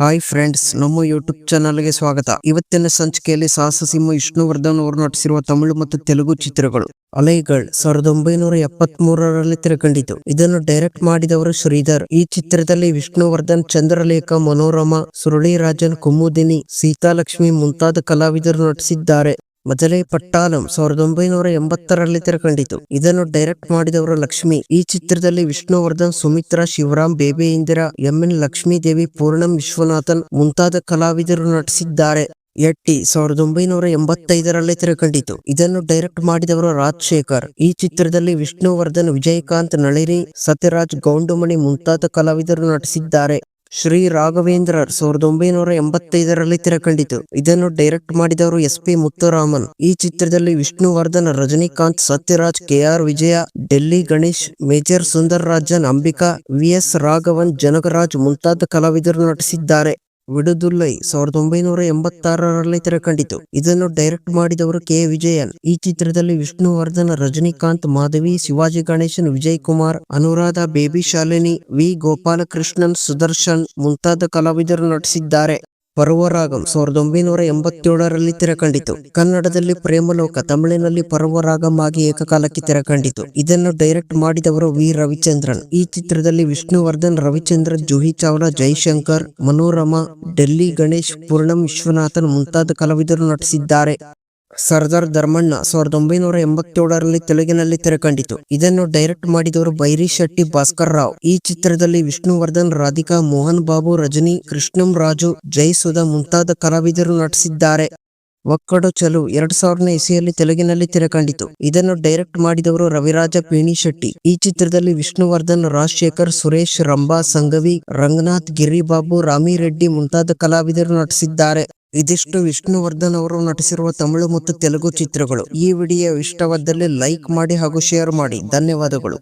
Hi friends ನಮ್ಮ YouTube ಚಾನಲ್ಗೆ ಸ್ವಾಗತ. ಇವತ್ತಿನ ಸಂಚಿಕೆಯಲ್ಲಿ ಸಾಹಸ ಸಿಂಹ ವಿಷ್ಣುವರ್ಧನ್ ಅವರು ನಟಿಸಿರುವ ತಮಿಳು ಮತ್ತು ತೆಲುಗು ಚಿತ್ರಗಳು. ಅಲೈಗಳ್ ಸಾವಿರದ ಒಂಬೈನೂರ ಎಪ್ಪತ್ ಮೂರರಲ್ಲಿ ತೆರೆಕಂಡಿತು. ಇದನ್ನು ಡೈರೆಕ್ಟ್ ಮಾಡಿದವರು ಶ್ರೀಧರ್. ಈ ಚಿತ್ರದಲ್ಲಿ ವಿಷ್ಣುವರ್ಧನ್, ಚಂದ್ರಲೇಖ, ಮನೋರಮ, ಸುರಳಿರಾಜನ್, ಕುಮುದಿನಿ, ಸೀತಾಲಕ್ಷ್ಮಿ ಮುಂತಾದ ಕಲಾವಿದರು ನಟಿಸಿದ್ದಾರೆ. ಮೊದಲೇ ಪಟ್ಟಾಲಂ ಸಾವಿರದ ಒಂಬೈನೂರ ಎಂಬತ್ತರಲ್ಲಿ ತೆರೆಕಂಡಿತು. ಇದನ್ನು ಡೈರೆಕ್ಟ್ ಮಾಡಿದವರು ಲಕ್ಷ್ಮಿ. ಈ ಚಿತ್ರದಲ್ಲಿ Vishnuvardhan, Sumithra, Shivaram, baby Indira, M N Lakshmi Devi Poornam Vishwanathan ಮುಂತಾದ ಕಲಾವಿದರು ನಟಿಸಿದ್ದಾರೆ. ಎಟ್ಟಿ ಸಾವಿರದ ಒಂಬೈನೂರ ಎಂಬತ್ತೈದರಲ್ಲಿ ತೆರೆಕಂಡಿತು. ಇದನ್ನು ಡೈರೆಕ್ಟ್ ಮಾಡಿದವರು ರಾಜಶೇಖರ್. ಈ ಚಿತ್ರದಲ್ಲಿ ವಿಷ್ಣುವರ್ಧನ್, ವಿಜಯಕಾಂತ್ ನಳಿರಿ ಸತ್ಯರಾಜ್, ಗೌಂಡುಮಣಿ ಮುಂತಾದ ಕಲಾವಿದರು ನಟಿಸಿದ್ದಾರೆ. ಶ್ರೀ ರಾಘವೇಂದ್ರ ಸಾವಿರದ ಒಂಬೈನೂರ ಎಂಬತ್ತೈದರಲ್ಲಿ ತೆರೆಕಂಡಿತು. ಇದನ್ನು ಡೈರೆಕ್ಟ್ ಮಾಡಿದವರು ಎಸ್ ಪಿ ಮುತ್ತುರಾಮನ್. ಈ ಚಿತ್ರದಲ್ಲಿ Vishnuvardhan, Rajinikanth, Sathyaraj K R Vijaya, Delhi Ganesh, major Sundar Rajan, Ambika, V S Raghavan Janakaraj ಮುಂತಾದ ಕಲಾವಿದರು ನಟಿಸಿದ್ದಾರೆ. ವಿಡುದುಲ್ಲೈ ಸಾವಿರದ ಒಂಬೈನೂರ ಎಂಬತ್ತಾರರಲ್ಲಿ ತೆರೆಕಂಡಿತು. ಇದನ್ನು ಡೈರೆಕ್ಟ್ ಮಾಡಿದವರು ಕೆ. ವಿಜಯನ್. ಈ ಚಿತ್ರದಲ್ಲಿ ವಿಷ್ಣುವರ್ಧನ್, ರಜನಿಕಾಂತ್ ಮಾಧವಿ, ಶಿವಾಜಿ ಗಣೇಶನ್ ವಿಜಯ್ ಕುಮಾರ್ ಅನುರಾಧ, ಬೇಬಿ ಶಾಲಿನಿ, ವಿ. ಗೋಪಾಲಕೃಷ್ಣನ್, ಸುದರ್ಶನ್ ಮುಂತಾದ ಕಲಾವಿದರು ನಟಿಸಿದ್ದಾರೆ. ಪರ್ವರಾಗಂ ಸಾವಿರದ ಒಂಬೈನೂರ ಎಂಬತ್ತೇಳರಲ್ಲಿ ತೆರೆಕಂಡಿತು. ಕನ್ನಡದಲ್ಲಿ ಪ್ರೇಮಲೋಕ ತಮಿಳಿನಲ್ಲಿ ಪರ್ವರಾಗಂ ಆಗಿ ಏಕಕಾಲಕ್ಕೆ ತೆರೆಕಂಡಿತು. ಇದನ್ನು ಡೈರೆಕ್ಟ್ ಮಾಡಿದವರು ವಿ. ರವಿಚಂದ್ರನ್. ಈ ಚಿತ್ರದಲ್ಲಿ ವಿಷ್ಣುವರ್ಧನ್ ರವಿಚಂದ್ರನ್ ಜೂಹಿ ಚಾವ್ಲಾ, ಜೈಶಂಕರ್, ಮನೋರಮಾ, ಡೆಲ್ಲಿ ಗಣೇಶ್, ಪೂರ್ಣಂ ವಿಶ್ವನಾಥನ್ ಮುಂತಾದ ಕಲಾವಿದರು ನಟಿಸಿದ್ದಾರೆ. ಸರ್ದಾರ್ ಧರ್ಮಣ್ಣ ಸಾವಿರದ ಒಂಬೈನೂರ ಎಂಬತ್ತೇಳರಲ್ಲಿ ತೆಲುಗಿನಲ್ಲಿ ತೆರೆಕಂಡಿತು. ಇದನ್ನು ಡೈರೆಕ್ಟ್ ಮಾಡಿದವರು ಬೈರಿ ಶೆಟ್ಟಿ ಭಾಸ್ಕರ್ ರಾವ್. ಈ ಚಿತ್ರದಲ್ಲಿ ವಿಷ್ಣುವರ್ಧನ್, ರಾಧಿಕಾ, ಮೋಹನ್ ಬಾಬು, ರಜನಿ, ಕೃಷ್ಣಂ ರಾಜು, ಜೈಸುಧಾ ಮುಂತಾದ ಕಲಾವಿದರು ನಟಿಸಿದ್ದಾರೆ. ಒಕ್ಕಡು ಚಲು ಎರಡ್ ಸಾವಿರನೇ ಇಸಿಯಲ್ಲಿ ತೆಲುಗಿನಲ್ಲಿ ತೆರೆಕಂಡಿತು. ಇದನ್ನು ಡೈರೆಕ್ಟ್ ಮಾಡಿದವರು ರವಿರಾಜ ಪೇಣಿ ಶೆಟ್ಟಿ. ಈ ಚಿತ್ರದಲ್ಲಿ ವಿಷ್ಣುವರ್ಧನ್, ರಾಜಶೇಖರ್, ಸುರೇಶ್, ರಂಭಾ ಸಂಗವಿ, ರಂಗನಾಥ್, ಗಿರಿಬಾಬು ರಾಮಿರೆಡ್ಡಿ ಮುಂತಾದ ಕಲಾವಿದರು ನಟಿಸಿದ್ದಾರೆ. ಇದಿಷ್ಟು ವಿಷ್ಣುವರ್ಧನ್ ಅವರು ನಟಿಸಿರುವ ತಮಿಳು ಮತ್ತು ತೆಲುಗು ಚಿತ್ರಗಳು. ಈ ವಿಡಿಯೋ ಇಷ್ಟವಾದಲ್ಲಿ ಲೈಕ್ ಮಾಡಿ ಹಾಗೂ ಶೇರ್ ಮಾಡಿ. ಧನ್ಯವಾದಗಳು.